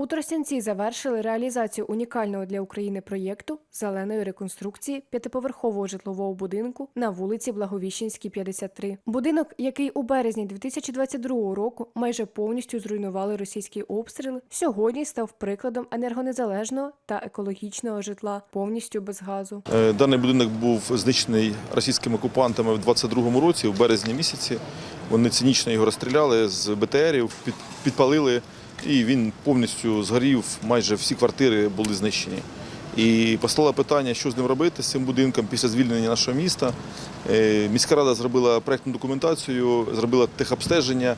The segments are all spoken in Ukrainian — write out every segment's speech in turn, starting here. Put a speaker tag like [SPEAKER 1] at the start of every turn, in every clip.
[SPEAKER 1] У Тростянці завершили реалізацію унікального для України проєкту зеленої реконструкції п'ятиповерхового житлового будинку на вулиці Благовіщенській, 53. Будинок, який у березні 2022 року майже повністю зруйнували російські обстріли, сьогодні став прикладом енергонезалежного та екологічного житла повністю без газу.
[SPEAKER 2] Е, Даний будинок був знищений російськими окупантами в 22-му році, в березні місяці. Вони цинічно його розстріляли з БТРів, під- підпалили, і він повністю згорів. Майже всі квартири були знищені. І постало питання, що з ним робити з цим будинком після звільнення нашого міста. Е, Міська рада зробила проєктну документацію, зробила техобстеження,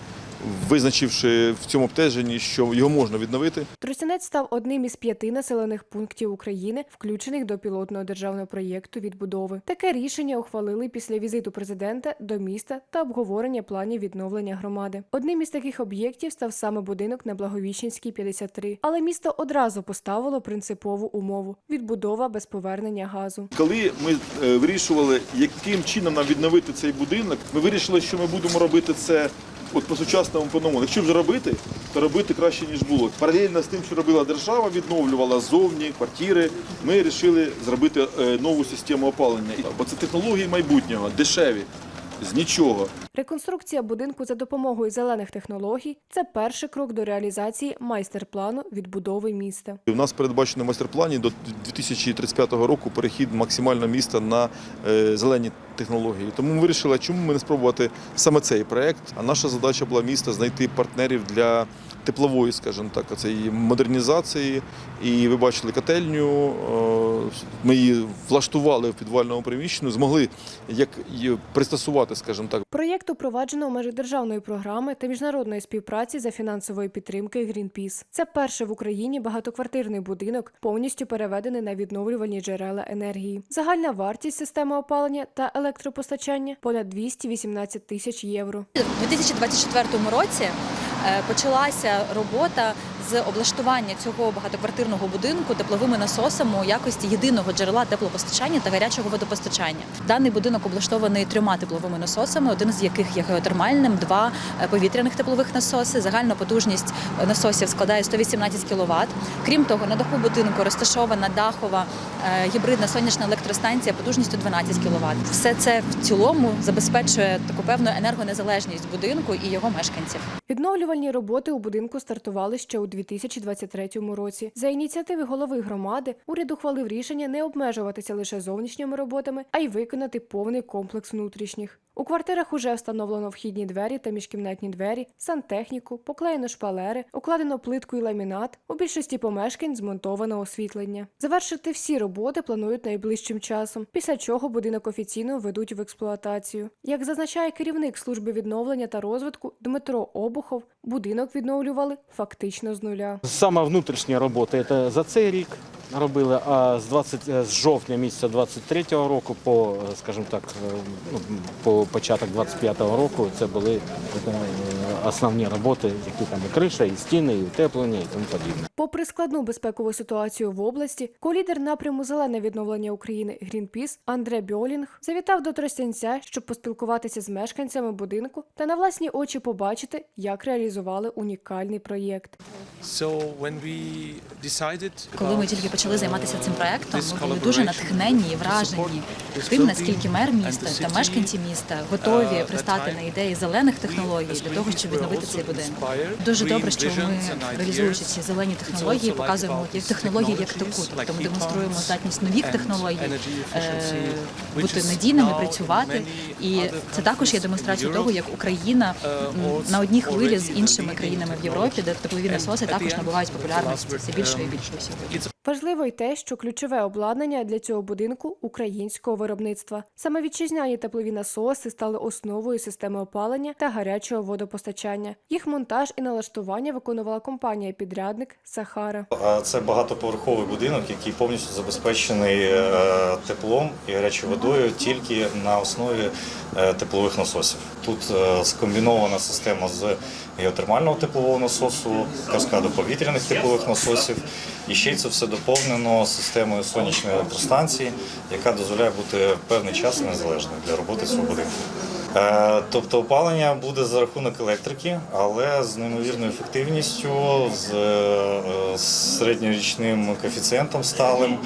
[SPEAKER 2] визначивши в цьому обстеженні, що його можна відновити.
[SPEAKER 1] Тростянець став одним із п'яти населених пунктів України, включених до пілотного державного проєкту відбудови. Таке рішення ухвалили після візиту президента до міста та обговорення планів відновлення громади. Одним із таких об'єктів став саме будинок на Благовіщенській 53. Але місто одразу поставило принципову умову відбудова без повернення газу.
[SPEAKER 2] Коли ми е, вирішували, яким чином нам відновити цей будинок, ми вирішили, що ми будемо робити це от по сучасному по-новому. Якщо вже робити, то робити краще ніж було. Паралельно з тим, що робила держава, відновлювала зовні квартири. Ми вирішили зробити е, нову систему опалення. Бо це технології майбутнього, дешеві, з нічого.
[SPEAKER 1] Реконструкція будинку за допомогою зелених технологій це перший крок до реалізації майстер-плану відбудови міста.
[SPEAKER 2] У нас передбачено в майстер-плані до 2035 року перехід максимально міста на е, зелені технології. Тому ми вирішили, чому ми не спробувати саме цей проект. А наша задача була міста знайти партнерів для теплової, скажімо так, цієї модернізації. І ви бачили котельню. е, Ми її влаштували в підвальному приміщенні, змогли як її пристосувати, скажімо так,
[SPEAKER 1] Проєкт упроваджено в межі державної програми та міжнародної співпраці за фінансової підтримки Greenpeace. Це перший в Україні багатоквартирний будинок, повністю переведений на відновлювальні джерела енергії. Загальна вартість системи опалення та електропостачання понад 218 тисяч євро.
[SPEAKER 3] У 2024 році почалася робота з облаштування цього багатоквартирного будинку тепловими насосами у якості єдиного джерела теплопостачання та гарячого водопостачання. Даний будинок облаштований трьома тепловими насосами, один з яких є геотермальним, два е, повітряних теплових насоси. Загальна потужність е, насосів складає 118 кВт. Крім того, на даху будинку розташована дахова е, гібридна сонячна електростанція потужністю 12 кВт. Все це в цілому забезпечує таку певну енергонезалежність будинку і його мешканців.
[SPEAKER 1] Відновлювальні роботи у будинку стартували ще у 2023 році. За ініціативи голови громади уряд ухвалив рішення не обмежуватися лише зовнішніми роботами, а й виконати повний комплекс внутрішніх. У квартирах уже встановлено вхідні двері та міжкімнатні двері, сантехніку, поклеєно шпалери, укладено плитку і ламінат. У більшості помешкань змонтовано освітлення. Завершити всі роботи планують найближчим часом, після чого будинок офіційно введуть в експлуатацію. Як зазначає керівник служби відновлення та розвитку Дмитро Обухов, будинок відновлювали фактично з нуля.
[SPEAKER 4] Сама внутрішня робота це за цей рік робили, а з 20, е, з жовтня місяця 23-го року по, е, скажімо так, е, ну, по початок 25-го року це були основні роботи, які там і криша, і стіни, і утеплення, і тому подібне.
[SPEAKER 1] Попри складну безпекову ситуацію в області, колідер напряму зелене відновлення України Greenpeace Андре Бьолінг завітав до Тростянця, щоб поспілкуватися з мешканцями будинку та на власні очі побачити, як реалізували унікальний проєкт.
[SPEAKER 3] Коли ми тільки почали займатися цим
[SPEAKER 5] uh,
[SPEAKER 3] проектом, ми були дуже натхненні і вражені тим, наскільки мер міста та мешканці міста
[SPEAKER 5] uh,
[SPEAKER 3] готові пристати на ідеї зелених технологій для того, щоб відновити цей будинок. Дуже добре, що ми реалізуючи ці зелені технології, показуємо як технології як таку. Тобто ми демонструємо здатність нових технологій е, бути надійними, працювати. І це також є демонстрацією того, як Україна
[SPEAKER 5] uh,
[SPEAKER 3] на одній хвилі з іншими країнами в Європі, де теплові насоси також набувають популярності все більше і
[SPEAKER 5] um,
[SPEAKER 3] більше сьогодні.
[SPEAKER 1] Важливо й те, що ключове обладнання для цього будинку українського виробництва. Саме вітчизняні теплові насоси стали основою системи опалення та гарячого водопостачання. Їх монтаж і налаштування виконувала компанія-підрядник Сахара.
[SPEAKER 6] Це багатоповерховий будинок, який повністю забезпечений е, теплом і гарячою водою тільки на основі е, теплових насосів. Тут е, скомбінована система з геотермального теплового насосу, каскаду повітряних теплових насосів. І ще це все доповнено системою сонячної електростанції, яка дозволяє бути певний час незалежною для роботи свого будинку. Е, Тобто опалення буде за рахунок електрики, але з неймовірною ефективністю, з е, середньорічним коефіцієнтом сталим,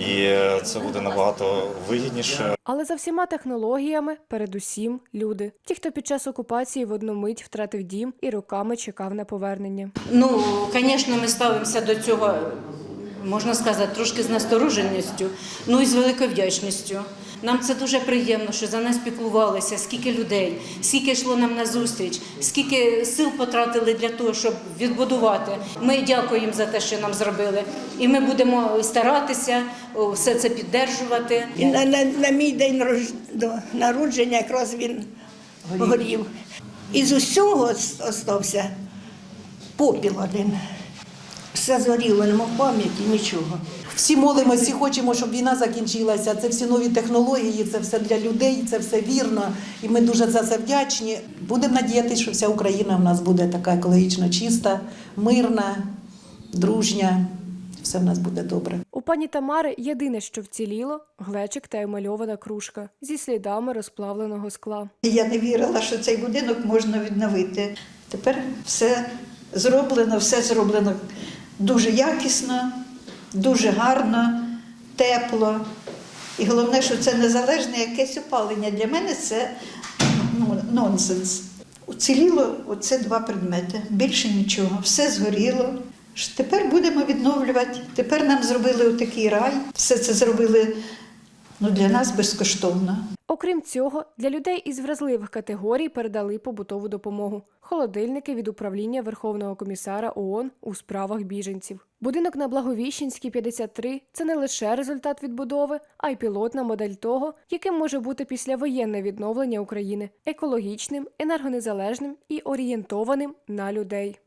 [SPEAKER 6] і е, це буде набагато вигідніше.
[SPEAKER 1] Але за всіма технологіями, передусім, люди. Ті, хто під час окупації в одну мить втратив дім і роками чекав на повернення.
[SPEAKER 7] Ну, звісно, ми ставимося до цього, можна сказати, трошки з настороженістю, ну і з великою вдячністю. Нам це дуже приємно, що за нас піклувалися, скільки людей, скільки йшло нам на зустріч, скільки сил потратили для того, щоб відбудувати. Ми дякуємо за те, що нам зробили. І ми будемо старатися все це піддержувати.
[SPEAKER 8] І на, на, на мій день народження якраз він горів. І з усього ос- остався попіл один. Все згоріло, нема пам'яті, нічого.
[SPEAKER 9] Всі молимося, всі хочемо, щоб війна закінчилася. Це всі нові технології, це все для людей, це все вірно. І ми дуже за це вдячні. Будемо надіятися, що вся Україна в нас буде така екологічно чиста, мирна, дружня. Все в нас буде добре.
[SPEAKER 1] У пані Тамари єдине, що вціліло глечик та емальована кружка зі слідами розплавленого скла.
[SPEAKER 8] Я не вірила, що цей будинок можна відновити. Тепер все зроблено, все зроблено дуже якісна, дуже гарно, тепла. І головне, що це незалежне якесь опалення. Для мене це ну, нонсенс. Уціліло оце два предмети, більше нічого. Все згоріло. Тепер будемо відновлювати. Тепер нам зробили отакий рай. Все це зробили ну, для нас безкоштовно.
[SPEAKER 1] Окрім цього, для людей із вразливих категорій передали побутову допомогу. Холодильники від управління Верховного комісара ООН у справах біженців. Будинок на Благовіщенській 53 – це не лише результат відбудови, а й пілотна модель того, яким може бути післявоєнне відновлення України екологічним, енергонезалежним і орієнтованим на людей.